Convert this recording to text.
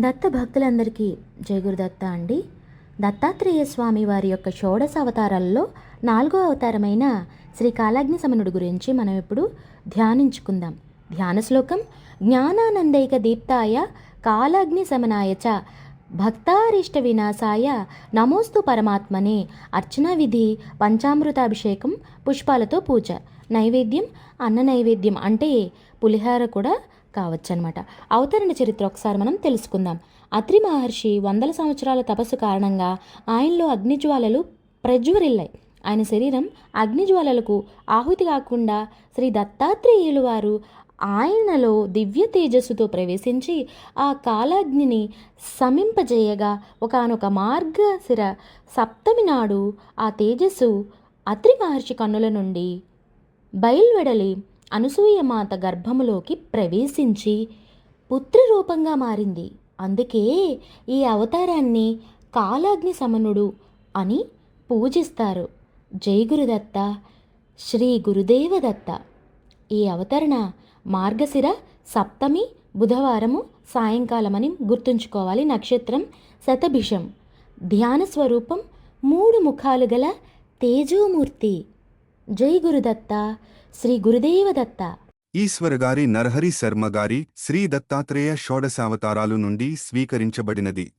దత్త భక్తులందరికీ జయగురుదత్త అండి. దత్తాత్రేయ స్వామి వారి యొక్క షోడశ అవతారాల్లో నాలుగో అవతారమైన శ్రీ కాలాగ్ని సమనుడు గురించి మనం ఇప్పుడు ధ్యానించుకుందాం. ధ్యాన శ్లోకం జ్ఞానానందైక దీప్తాయ కాలాగ్ని సమనాయ చ భక్తారిష్ట వినాశాయ నమోస్తు పరమాత్మనే అర్చన విధి పంచామృతాభిషేకం పుష్పాలతో పూజ. నైవేద్యం అన్న నైవేద్యం అంటే పులిహార కూడా కావచ్చనమాట అవతరణ చరిత్ర ఒకసారి మనం తెలుసుకుందాం. అత్రి మహర్షి వందల సంవత్సరాల తపస్సు కారణంగా ఆయనలో అగ్నిజ్వాలలు ప్రజ్వరిల్లాయి. ఆయన శరీరం అగ్నిజ్వాలలకు ఆహుతి కాకుండా శ్రీ దత్తాత్రేయులు వారు ఆయనలో దివ్య తేజస్సుతో ప్రవేశించి ఆ కాలాగ్నిని సమింపజేయగా ఒకనొక మార్గశిర సప్తమి నాడు ఆ తేజస్సు అత్రి మహర్షి కన్నుల నుండి బయలువెడలి అనసూయమాత గర్భములోకి ప్రవేశించి పుత్రరూపంగా మారింది. అందుకే ఈ అవతారాన్ని కాలాగ్ని సమనుడు అని పూజిస్తారు. జై గురుదత్త శ్రీ గురుదేవదత్త. ఈ అవతరణ మార్గశిర సప్తమి బుధవారము సాయంకాలమని గుర్తుంచుకోవాలి. నక్షత్రం శతభిషం. ధ్యాన స్వరూపం మూడు ముఖాలు గల తేజోమూర్తి. జై గురుదత్త శ్రీ గురుదేవదత్త ఈశ్వర గారి నరహరి శర్మ గారి శ్రీ దత్తాత్రేయ షోడశావతారాలు నుండి స్వీకరించబడినది.